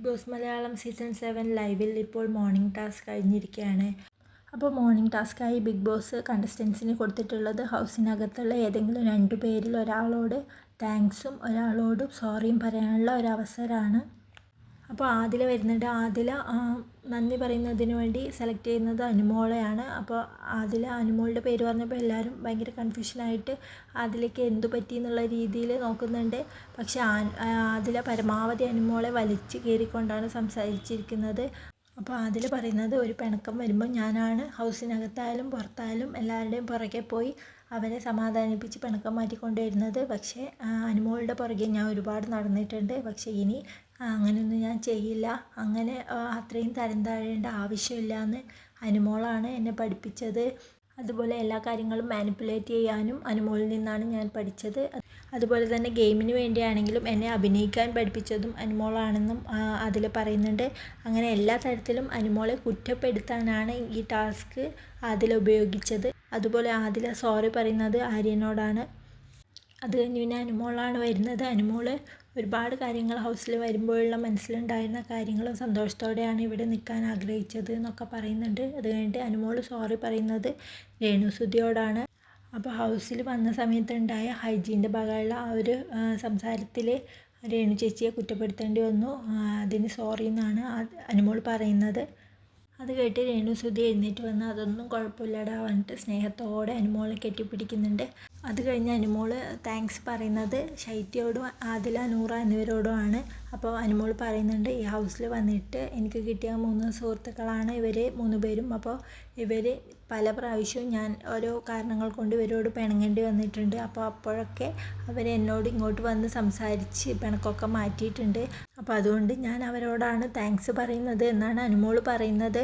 Bigg Boss Malayalam season seven ലൈവിൽ ഇപ്പോൾ morning task കഴിഞ്ഞിരിക്കുകയാണ്. അപ്പോൾ മോർണിംഗ് ടാസ്ക്കായി ബിഗ് ബോസ് കണ്ടസ്റ്റൻസിന് കൊടുത്തിട്ടുള്ളത് ഹൗസിനകത്തുള്ള ഏതെങ്കിലും രണ്ടു പേരിൽ ഒരാളോട് താങ്ക്സും ഒരാളോട് സോറിയും പറയാനുള്ള ഒരവസരമാണ് അപ്പോൾ ആദില വരുന്നുണ്ട്. ആദില നന്ദി പറയുന്നതിന് വേണ്ടി സെലക്ട് ചെയ്യുന്നത് അനുമോളെയാണ്. അപ്പോൾ ആദില അനുമോളുടെ പേര് പറഞ്ഞപ്പോൾ എല്ലാവരും ഭയങ്കര കൺഫ്യൂഷനായിട്ട് ആദിലേക്ക് എന്തു പറ്റി എന്നുള്ള രീതിയിൽ നോക്കുന്നുണ്ട്. പക്ഷേ ആദില പരമാവധി അനുമോളെ വലിച്ചു കയറിക്കൊണ്ടാണ് സംസാരിച്ചിരിക്കുന്നത്. അപ്പോൾ അതിൽ പറയുന്നത് ഒരു പിണക്കം വരുമ്പോൾ ഞാനാണ്. ഹൗസിനകത്തായാലും പുറത്തായാലും എല്ലാവരുടെയും പുറകെ പോയി അവരെ സമാധാനിപ്പിച്ച് പിണക്കം മാറ്റിക്കൊണ്ടുവരുന്നത്. പക്ഷേ അനുമോളുടെ പുറകെ ഞാൻ ഒരുപാട് നടന്നിട്ടുണ്ട്. പക്ഷേ ഇനി അങ്ങനെയൊന്നും ഞാൻ ചെയ്യില്ല. അങ്ങനെ അത്രയും തരം താഴേണ്ട ആവശ്യമില്ല എന്ന് അനുമോളാണ് എന്നെ പഠിപ്പിച്ചത്. അതുപോലെ എല്ലാ കാര്യങ്ങളും മാനിപ്പുലേറ്റ് ചെയ്യാനും അനുമോളിൽ നിന്നാണ് ഞാൻ പഠിച്ചത്. അതുപോലെ തന്നെ ഗെയിമിന് വേണ്ടിയാണെങ്കിലും എന്നെ അഭിനയിക്കാൻ പഠിപ്പിച്ചതും അനുമോളാണെന്നും അതിൽ പറയുന്നുണ്ട്. അങ്ങനെ എല്ലാ തരത്തിലും അനുമോളെ കുറ്റപ്പെടുത്താനാണ് ഈ ടാസ്ക് അതിൽ ഉപയോഗിച്ചത്. അതുപോലെ ആദില സോറി പറയുന്നത് ആര്യനോടാണ്. അത് കഴിഞ്ഞ് പിന്നെ അനുമോളാണ് വരുന്നത്. അനുമോൾ ഒരുപാട് കാര്യങ്ങൾ ഹൗസിൽ വരുമ്പോഴുള്ള മനസ്സിലുണ്ടായിരുന്ന കാര്യങ്ങളും സന്തോഷത്തോടെയാണ് ഇവിടെ നിൽക്കാൻ ആഗ്രഹിച്ചത് എന്നൊക്കെ പറയുന്നുണ്ട്. അത് കഴിഞ്ഞിട്ട് അനുമോൾ സോറി പറയുന്നത് രേണുസുതിയോടാണ് അപ്പോൾ ഹൗസിൽ വന്ന സമയത്തുണ്ടായ ഹൈജീന്റെ ഭാഗമുള്ള ആ ഒരു സംസാരത്തിൽ രേണു ചേച്ചിയെ കുറ്റപ്പെടുത്തേണ്ടി വന്നു. അതിന് സോറി എന്നാണ് അനുമോൾ പറയുന്നത്. അത് കേട്ട് രേണുസുതി എഴുന്നേറ്റ് വന്ന് അതൊന്നും കുഴപ്പമില്ലടാ പറഞ്ഞിട്ട് സ്നേഹത്തോടെ അനുമോളെ കെട്ടിപ്പിടിക്കുന്നുണ്ട്. അത് കഴിഞ്ഞ് അനുമോൾ താങ്ക്സ് പറയുന്നത് ശൈത്യയോടും ആദില നൂറ എന്നിവരോടുമാണ് അപ്പോൾ അനുമോൾ പറയുന്നുണ്ട് ഈ ഹൗസിൽ വന്നിട്ട് എനിക്ക് കിട്ടിയ മൂന്ന് സുഹൃത്തുക്കളാണ് ഇവർ മൂന്ന് പേരും. അപ്പോൾ ഇവർ പല പ്രാവശ്യവും ഞാൻ ഓരോ കാരണങ്ങൾ കൊണ്ട് ഇവരോട് പിണങ്ങേണ്ടി വന്നിട്ടുണ്ട്. അപ്പോൾ അപ്പോഴൊക്കെ അവർ എന്നോട് ഇങ്ങോട്ട് വന്ന് സംസാരിച്ച് പിണക്കൊക്കെ മാറ്റിയിട്ടുണ്ട്. അപ്പോൾ അതുകൊണ്ട് ഞാൻ അവരോടാണ് താങ്ക്സ് പറയുന്നത് എന്നാണ് അനുമോൾ പറയുന്നത്.